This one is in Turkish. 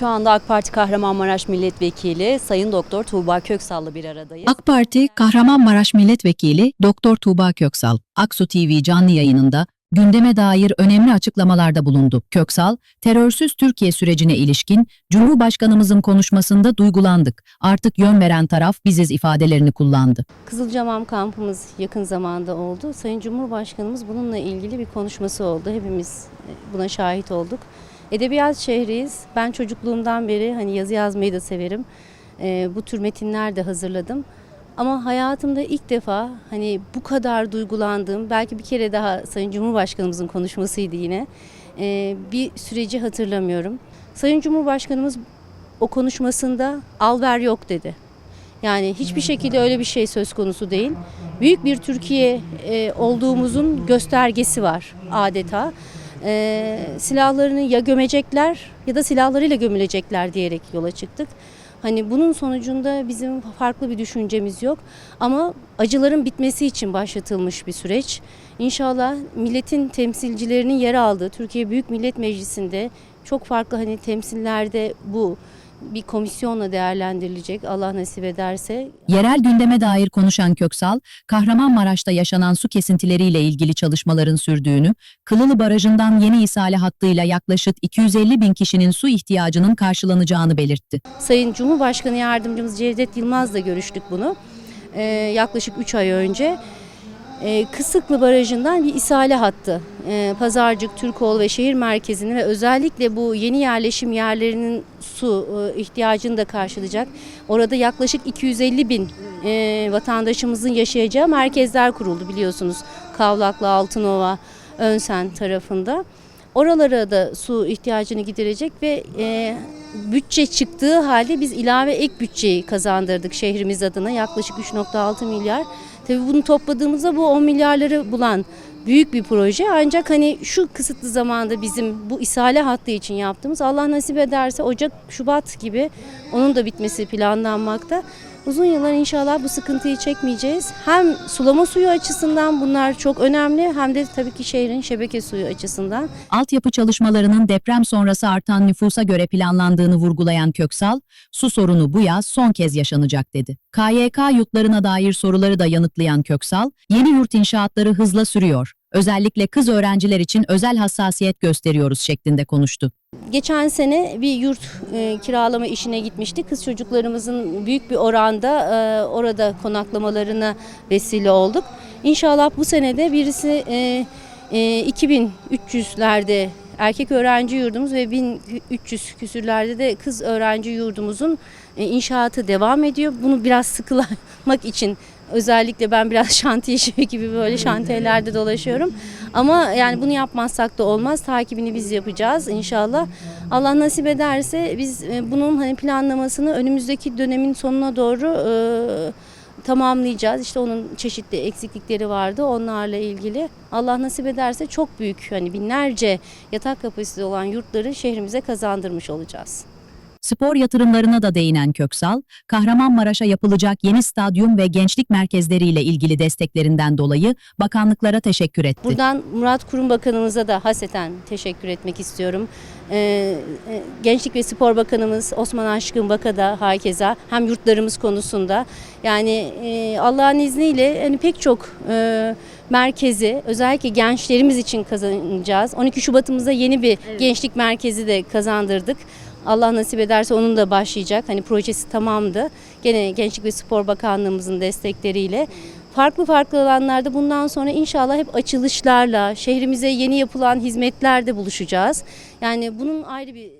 Şu anda AK Parti Kahramanmaraş Milletvekili Sayın Doktor Tuğba Köksal'la bir aradayız. AK Parti Kahramanmaraş Milletvekili Doktor Tuğba Köksal, Aksu TV canlı yayınında gündeme dair önemli açıklamalarda bulundu. Köksal, terörsüz Türkiye sürecine ilişkin Cumhurbaşkanımızın konuşmasında duygulandık. Artık yön veren taraf biziz ifadelerini kullandı. Kızılcamam kampımız yakın zamanda oldu. Sayın Cumhurbaşkanımız bununla ilgili bir konuşması oldu. Hepimiz buna şahit olduk. Edebiyat şehriyiz. Ben çocukluğumdan beri hani yazı yazmayı da severim. Ee, bu tür metinler de hazırladım. Ama hayatımda ilk defa hani bu kadar duygulandığım, belki bir kere daha Sayın Cumhurbaşkanımızın konuşmasıydı yine. Ee, bir süreci hatırlamıyorum. Sayın Cumhurbaşkanımız o konuşmasında al ver yok dedi. Yani hiçbir şekilde öyle bir şey söz konusu değil. Büyük bir Türkiye e, olduğumuzun göstergesi var adeta. E, silahlarını ya gömecekler ya da silahlarıyla gömülecekler diyerek yola çıktık. Hani bunun sonucunda bizim farklı bir düşüncemiz yok ama acıların bitmesi için başlatılmış bir süreç. İnşallah milletin temsilcilerinin yer aldığı Türkiye Büyük Millet Meclisi'nde çok farklı hani temsillerde bu bir komisyonla değerlendirilecek Allah nasip ederse. Yerel gündeme dair konuşan Köksal, Kahramanmaraş'ta yaşanan su kesintileriyle ilgili çalışmaların sürdüğünü, Kılılı Barajı'ndan yeni isale hattıyla yaklaşık 250 bin kişinin su ihtiyacının karşılanacağını belirtti. Sayın Cumhurbaşkanı Yardımcımız Cevdet Yılmaz'la görüştük bunu Ee, yaklaşık 3 ay önce. Ee, Kısıklı Barajı'ndan bir isale hattı. Ee, Pazarcık, Türkoğlu ve şehir merkezini ve özellikle bu yeni yerleşim yerlerinin su e, ihtiyacını da karşılayacak. Orada yaklaşık 250 bin e, vatandaşımızın yaşayacağı merkezler kuruldu biliyorsunuz. Kavlaklı, Altınova, Önsen tarafında. Oralara da su ihtiyacını giderecek ve e, bütçe çıktığı halde biz ilave ek bütçeyi kazandırdık şehrimiz adına yaklaşık 3.6 milyar. Tabii bunu topladığımızda bu 10 milyarları bulan büyük bir proje. Ancak hani şu kısıtlı zamanda bizim bu isale hattı için yaptığımız Allah nasip ederse Ocak, Şubat gibi onun da bitmesi planlanmakta. Uzun yıllar inşallah bu sıkıntıyı çekmeyeceğiz. Hem sulama suyu açısından bunlar çok önemli hem de tabii ki şehrin şebeke suyu açısından. Altyapı çalışmalarının deprem sonrası artan nüfusa göre planlandığını vurgulayan Köksal, su sorunu bu yaz son kez yaşanacak dedi. KYK yurtlarına dair soruları da yanıtlayan Köksal, yeni yurt inşaatları hızla sürüyor. Özellikle kız öğrenciler için özel hassasiyet gösteriyoruz şeklinde konuştu. Geçen sene bir yurt e, kiralama işine gitmiştik. Kız çocuklarımızın büyük bir oranda e, orada konaklamalarına vesile olduk. İnşallah bu senede birisi e, e, 2300'lerde erkek öğrenci yurdumuz ve 1300 küsürlerde de kız öğrenci yurdumuzun e, inşaatı devam ediyor. Bunu biraz sıkılamak için özellikle ben biraz şantiye şefi gibi böyle şantiyelerde dolaşıyorum. Ama yani bunu yapmazsak da olmaz. Takibini biz yapacağız inşallah. Allah nasip ederse biz e, bunun hani planlamasını önümüzdeki dönemin sonuna doğru e, tamamlayacağız. İşte onun çeşitli eksiklikleri vardı onlarla ilgili. Allah nasip ederse çok büyük hani binlerce yatak kapasitesi olan yurtları şehrimize kazandırmış olacağız. Spor yatırımlarına da değinen Köksal, Kahramanmaraş'a yapılacak yeni stadyum ve gençlik merkezleriyle ilgili desteklerinden dolayı bakanlıklara teşekkür etti. Buradan Murat Kurum Bakanımıza da haseten teşekkür etmek istiyorum. Ee, e, Gençlik ve Spor Bakanımız Osman Aşkın Baka'da herkese hem yurtlarımız konusunda yani e, Allah'ın izniyle hani pek çok e, merkezi özellikle gençlerimiz için kazanacağız. 12 Şubat'ımızda yeni bir gençlik merkezi de kazandırdık. Allah nasip ederse onun da başlayacak. Hani projesi tamamdı. Gene Gençlik ve Spor Bakanlığımızın destekleriyle farklı farklı alanlarda bundan sonra inşallah hep açılışlarla, şehrimize yeni yapılan hizmetlerle buluşacağız. Yani bunun ayrı bir